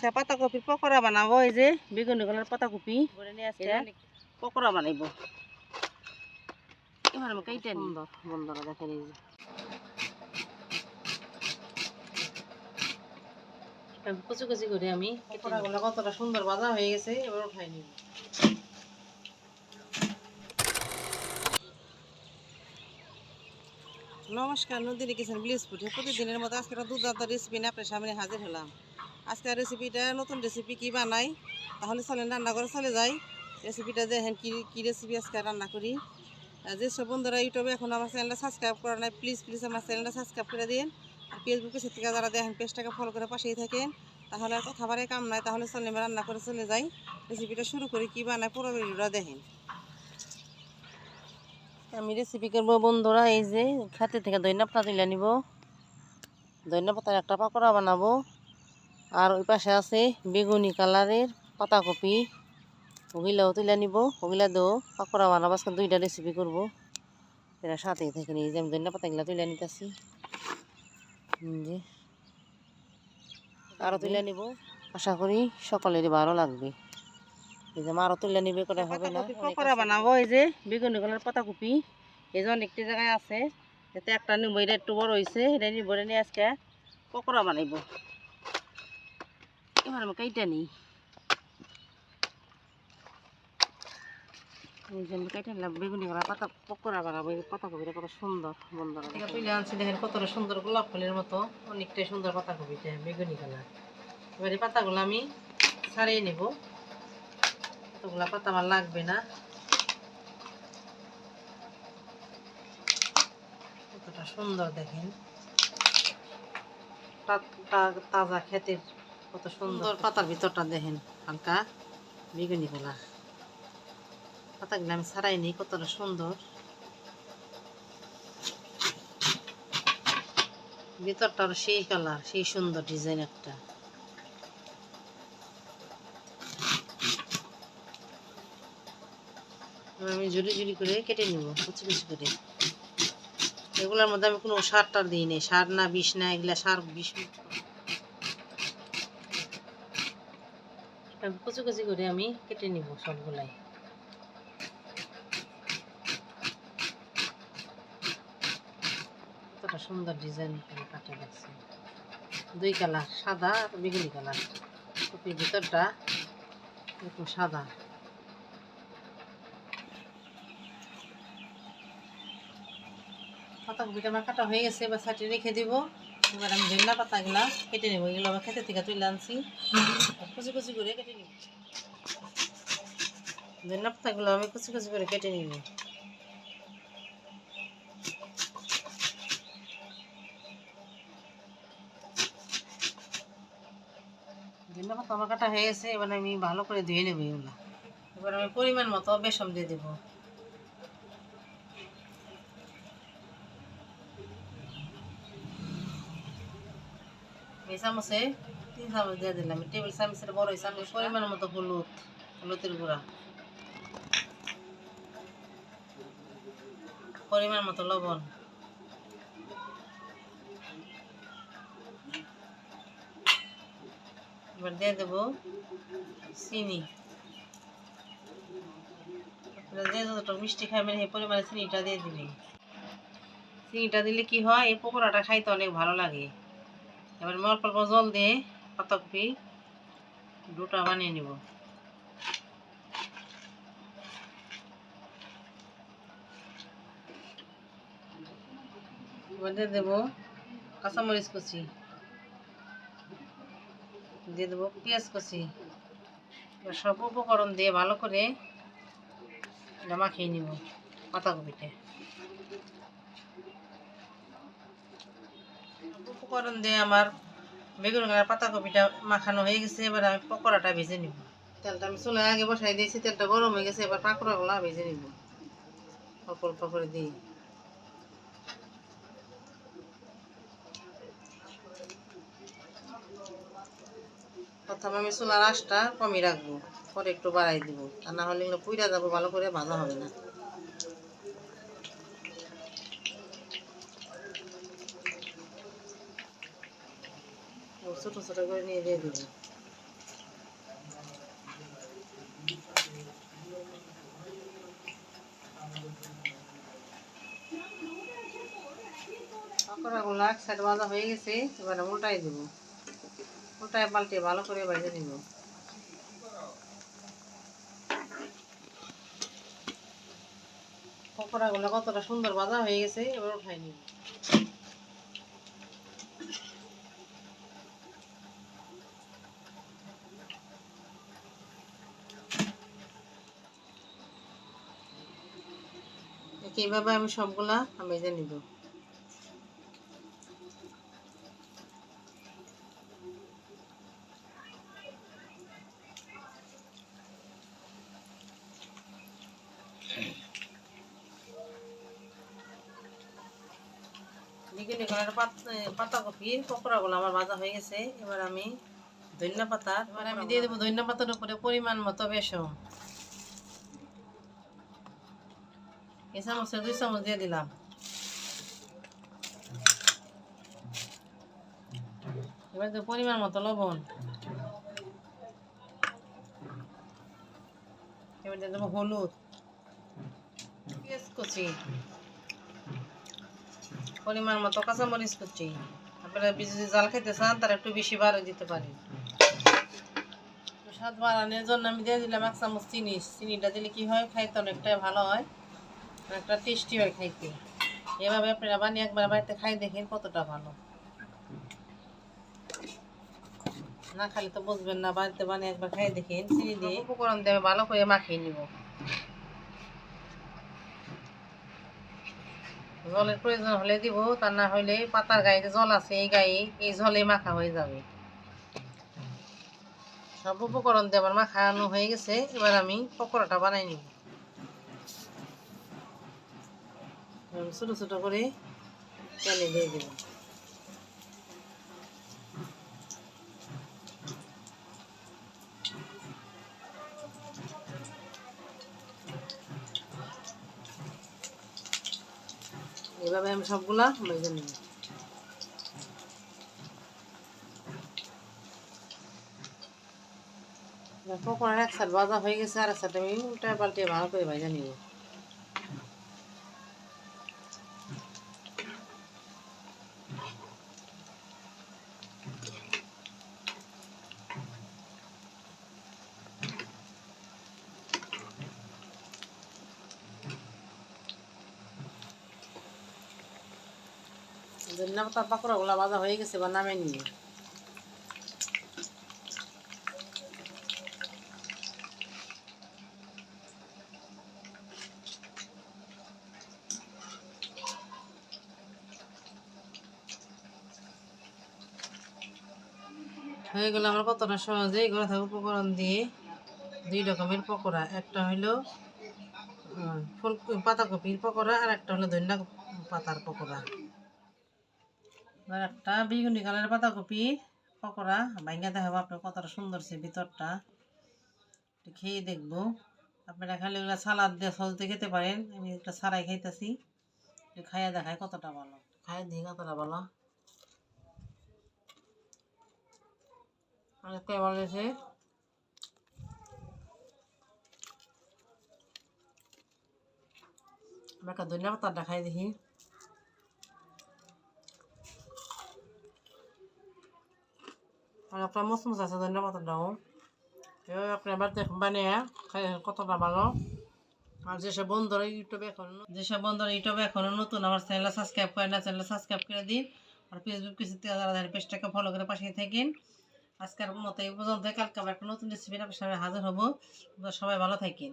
আচ্ছা পাতাকপির পকোড়া বানাবো এই যে বেগুনি কালার পাতাকপি। পকোড়া বানাইবো। এবার আমি কাইটা বন্ধুরা দেখেন এই যে। কুচি কুচি করে আমি পকোড়াগুলো কতটা সুন্দর ভাজা হয়ে গেছে এবার উঠাই নিব নমস্কার নদীর কিচেন ব্লিজ ফুটে প্রতিদিনের মতো আজকে দুর্দান্ত রেসিপি নিয়ে আপনার সামনে হাজির হলাম। আজকের রেসিপিটা নতুন রেসিপি কি বানাই? তাহলে চলেন, রান্না করে চলে যাই। রেসিপিটা দেখেন কি কি রেসিপি আজকে রান্না করি। যেসব বন্ধুরা ইউটিউবে এখন আমার চ্যানেলটা সাবস্ক্রাইব করা নাই প্লিজ প্লিজ আমার চ্যানেলটা সাবস্ক্রাইব করে দিন আর ফেসবুকে সে থেকে যারা দেখেন, পেজটাকে ফলো করে পাশেই থাকেন। তাহলে আর কথা বারে কাম নাই, তাহলে চলে রান্না করে চলে যাই। রেসিপিটা শুরু করি, কি বানায় পুরো ভিডিওটা দেখেন। আমি রেসিপি করব বন্ধুরা, এই যে খাতে থেকে দৈন্য পাতা তুলে নিব। দৈন্য পাতার একটা পাকোড়া বানাবো। আর ওই পাশে আছে বেগুনি কালারের পাতাকপি। ওগুলাও তুলে নিব ওগুলা দেও পাকোড়া বানাবো। আজকে দুইটা রেসিপি করব। এরা সাথেই থেকে নিয়ে যে আমি দৈন্য পাতাগুলা তুলে নিতেছি। যে আরও তুলে নিব। আশা করি সকলেরই ভালো লাগবে। এই যে আরও তুলে নিবে করে হবে না? পকোড়া বানাবো। এই যে বেগুনি কালার পাতাকপি এই যে অনেকটি জায়গায় আছে। এতে একটা নিব এটা একটু বড় হয়েছে এটা নিব এটা নিয়ে আজকে পকোড়া বানাইব। এবার আমি কাইটা নিই বেগুনি কালার পাতা পকোড়া বানাবো এই পাতাকপিটা কত সুন্দর বন্ধুরা তুলে দেখেন কতটা সুন্দর গোলাপ ফুলের মতো অনেকটাই সুন্দর পাতাকপিটা বেগুনি কালার এবার এই পাতাগুলো আমি ছাড়িয়ে নেব এতগুলা পাতা আমার লাগবে না কতটা সুন্দর দেখেন তাজা ক্ষেতের কত সুন্দর পাতার ভিতরটা দেখেন, হালকা, বেগুনি কালার। পাতাগুলো আমি ছাড়াই নিই, কতটা সুন্দর। ভিতরটা সেই কালার, সেই সুন্দর ডিজাইন একটা। আমি ঝুড়ি ঝুড়ি করে কেটে নিব কুচি কুচি করে। এগুলোর মধ্যে আমি কোনো সার টার দিই নি সার না বিষ না, এগুলা সার বিষ কুচি কুচি করে আমি কেটে নিব সবগুলাই কতটা সুন্দর ডিজাইন করে কাটে দেখছি দুই কালার সাদা আর বেগুনি কালার কপির ভিতরটা এরকম সাদা। পাতা কপিটা আমার কাটা হয়ে গেছে এবার সাইডে রেখে দিব। এবার আমি ধনিয়া পাতাগুলা কেটে নেব। এগুলো আবার খেতে থেকে তুলে আনছি। কুচি কুচি করে কেটে নিব। ধনিয়া পাতাগুলো আমি কুচি কুচি করে কেটে নিব। পাতা আমার কাটা হয়ে গেছে, এবার আমি ভালো করে ধুয়ে নেব এগুলো। এবার আমি পরিমাণ মতো বেসন দিয়ে দেবো। তিন দিয়ে দিলাম। টেবিল বড় পরিমাণ মতো হলুদ, হলুদের গুঁড়া। পরিমাণ মতো লবণ। এবার দিয়ে দেবো চিনি। আপনারা যে যতটুকু মিষ্টি খাবেন, সেই পরিমাণে চিনিটা দিয়ে দিবি চিনিটা দিলে কি হয়, এই পকোড়াটা খাইতে অনেক ভালো লাগে। এবার আমি অল্প অল্প জল দিয়ে পাতাকপি দুটা বানিয়ে নিব। দিয়ে দেবো কাঁচামরিচ কুচি। দিয়ে দেবো পেঁয়াজ কুচি। সব উপকরণ দিয়ে ভালো করে মাখিয়ে নিব পাতাকপিটা উপকরণ দিয়ে আমার বেগুন আর পাতাকপিটা মাখানো হয়ে গেছে, এবার আমি পকোড়াটা ভেজে নিব। তেলটা আমি চুলায় আগে বসাই দিয়েছি, তেলটা গরম হয়ে গেছে, এবার পাকোড়াগুলো ভেজে নিব। অল্প অল্প করে দিই প্রথমে আমি চুলার আঁচটা কমই রাখব, পরে একটু বাড়াই দিব, আর না হলে পুইরা যাব, ভালো করে ভাজা হবে না। ছোটো ছোটো করে নিয়ে দিয়ে দেবো পকোড়াগুলো এক সাইড বাজা হয়ে গেছে এবারে উল্টাই দেবো উল্টাই পাল্টে ভালো করে ভেজে নিব পকোড়াগুলো কতটা সুন্দর বাজা হয়ে গেছে এবার উঠাই নিব এইভাবে আমি সবগুলা ভেজে নিব। বিকেলে করার পাতা কপির পকোড়াগুলো আমার ভাজা হয়ে গেছে। এবার আমি ধনিয়া পাতা এবার আমি দিয়ে দেবো ধনিয়া পাতার উপরে পরিমাণ মতো বেসন। এই চামচে দুই চামচ দিয়ে দিলাম। এবার দেবো পরিমাণ মতো লবণ। এবার দিয়ে দেবো হলুদ। পেঁয়াজ কুচি। পরিমাণ মতো কাঁচামরিচ কুচি। আপনারা যদি জাল খেতে চান তারা একটু বেশি বাড়ে দিতে পারেন। তো স্বাদ বাড়ানোর জন্য আমি দিয়ে দিলাম এক চামচ চিনি। চিনিটা দিলে কি হয়, খাইতে অনেকটাই ভালো হয়। অনেকটা টেস্টি হয় খাইতে এভাবে আপনারা বানিয়ে একবার বাড়িতে খাই দেখেন কতটা ভালো। না খালি তো বুঝবেন না, বাড়িতে বানিয়ে একবার খাই দেখেন, চিনি দিয়ে। উপকরণ দিয়ে ভালো করে মাখিয়ে নিব। জলের প্রয়োজন হলে দিব, তা না হলে পাতার গায়ে জল আছে, এই গায়ে এই জলে মাখা হয়ে যাবে। সব উপকরণ দিয়ে আমার মাখানো হয়ে গেছে, এবার আমি পকোড়াটা বানাই নিব। ছোটো ছোটো করে তেলে দিয়ে দেব। এভাবে আমি সবগুলা ভেজে নেব। পকোড়ার এক সাইড ভাজা হয়ে গেছে, আর সাইড আমি উল্টায় পাল্টে ভালো করে ভেজে নিব। ধনিয়া পাতার পাকোড়াগুলো ভাজা হয়ে গেছে বা নামে নিয়ে হয়ে গেল আমার কতটা সহজে ঘরে থাকা উপকরণ দিয়ে দুই রকমের পকোড়া। একটা হইল ফুল, পাতাকপির পকোড়া, আর একটা হলো ধনিয়া পাতার পকোড়া। একটা বেগুনি কালারের পাতাকপি পকোড়া ভাঙ্গা দেখাবো আপনার কতটা সুন্দর সে ভিতরটা। খেয়ে দেখব। আপনারা খালি ওগুলো সালাদ দিয়ে সস খেতে পারেন। আমি একটা সারাই খাইতেছি। খাইয়া দেখায় কতটা ভালো। খাইয়া দিই কতটা ভালো। অনেকটাই ভালো হয়েছে। আমি একটা ধনিয়া পাতাটা খাই দেখি। আপনার মসমস আছে ধনিয়া পাতাটাও আপনি আপনার দেখুন বানিয়ে কতটা ভালো আর যেসব বন্ধুরা ইউটিউবে এখন যেসব বন্ধুরা ইউটিউবে এখনও নতুন আমার চ্যানেলটা সাবস্ক্রাইব করে না চ্যানেলটা সাবস্ক্রাইব করে দিন আর ফেসবুক যারা যারা পেজটাকে ফলো করে পাশে থাকেন আজকের মতো এই পর্যন্ত কালকে আবার একটা নতুন রেসিপি আপনার সামনে হাজির হব সবাই ভালো থাকেন